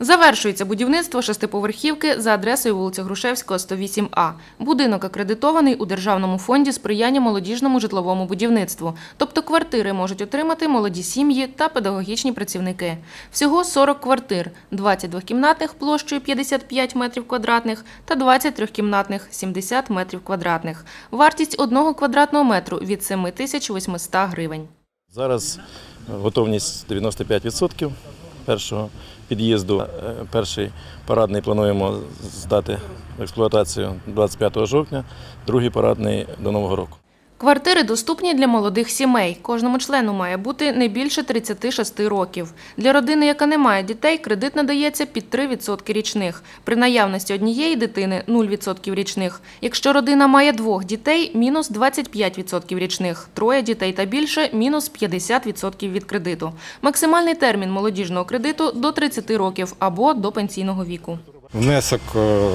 Завершується будівництво шестиповерхівки за адресою вулиця Грушевського, 108А. Будинок акредитований у Державному фонді сприяння молодіжному житловому будівництву. Тобто квартири можуть отримати молоді сім'ї та педагогічні працівники. Всього 40 квартир, 20 двокімнатних площею 55 метрів квадратних та 20 трьохкімнатних 70 метрів квадратних. Вартість одного квадратного метру від 7800 гривень. Зараз готовність 95% першого під'їзду. Е, Перший парадний плануємо здати в експлуатацію 25 жовтня, другий парадний до Нового року. Квартири доступні для молодих сімей. Кожному члену має бути не більше 36 років. Для родини, яка не має дітей, кредит надається під 3% річних. При наявності однієї дитини 0% річних. Якщо родина має двох дітей, мінус 25% річних. Троє дітей та більше мінус 50% від кредиту. Максимальний термін молодіжного кредиту до 30 років або до пенсійного віку. Внесок е,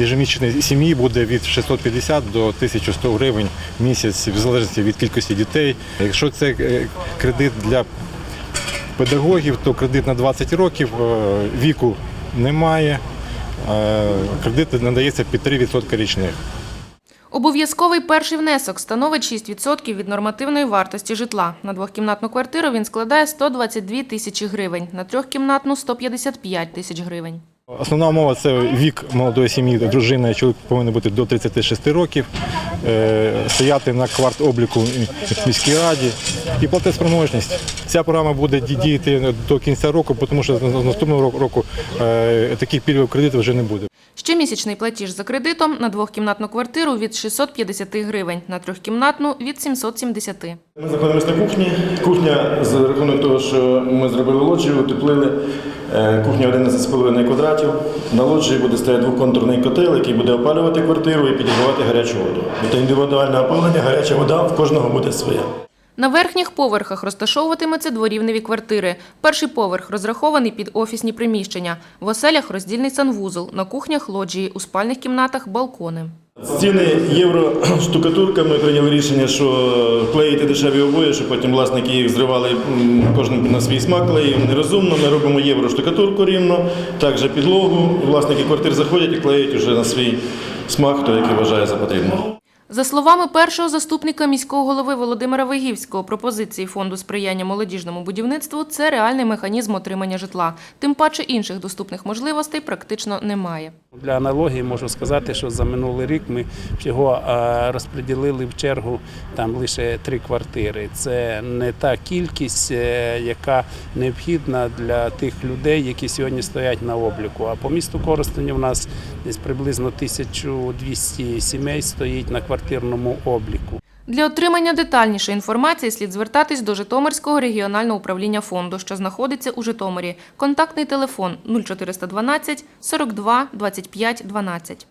ежемісячної сім'ї буде від 650 до 1100 гривень в місяць, в залежності від кількості дітей. Якщо це е, кредит для педагогів, то кредит на 20 років, е, віку немає. Е, Кредит надається під 3% річних. Обов'язковий перший внесок становить 6% від нормативної вартості житла. На двохкімнатну квартиру він складає 122 тисячі гривень, на трьохкімнатну – 155 тисяч гривень. Основна умова це вік молодої сім'ї, дружини, чоловік повинен бути до 36 років, е, стояти на кварт обліку в міській раді і платиспроможність. Ця програма буде діяти до кінця року, тому що з наступного року- е, таких пільгових кредитів вже не буде. Щомісячний платіж за кредитом на двохкімнатну квартиру від 650 гривень, на трьохкімнатну – від 770. Ми знаходимося на кухні. Кухня за рахунок того, що ми зробили лоджію, утеплили. е, Кухня 11,5 квадратів. На лоджії буде стояти двоконтурний котел, який буде опалювати квартиру і підігрівати гарячу воду. Це індивідуальне опалення, гаряча вода в кожного буде своя. На верхніх поверхах розташовуватимуться дворівневі квартири. Перший поверх розрахований під офісні приміщення. В оселях роздільний санвузол, на кухнях лоджії, у спальних кімнатах балкони. Стіни євро штукатурка. Ми прийняли рішення, що клеїти дешеві обої, щоб потім власники їх зривали кожен на свій смак клеїв. Нерозумно. Ми робимо євро штукатурку рівно, також підлогу. Власники квартир заходять і клеють уже на свій смак, хто який вважає за потрібне. За словами першого заступника міського голови Володимира Вигівського, пропозиції фонду сприяння молодіжному будівництву – це реальний механізм отримання житла. Тим паче інших доступних можливостей практично немає. Для аналогії можу сказати, що за минулий рік ми всього розподілили в чергу там лише три квартири. Це не та кількість, е, яка необхідна для тих людей, які сьогодні стоять на обліку. А по місту Коростені у нас десь приблизно 1200 сімей стоїть на квартирному обліку. Для отримання детальнішої інформації слід звертатись до Житомирського регіонального управління фонду, що знаходиться у Житомирі. Контактний телефон 0412 42 25 12.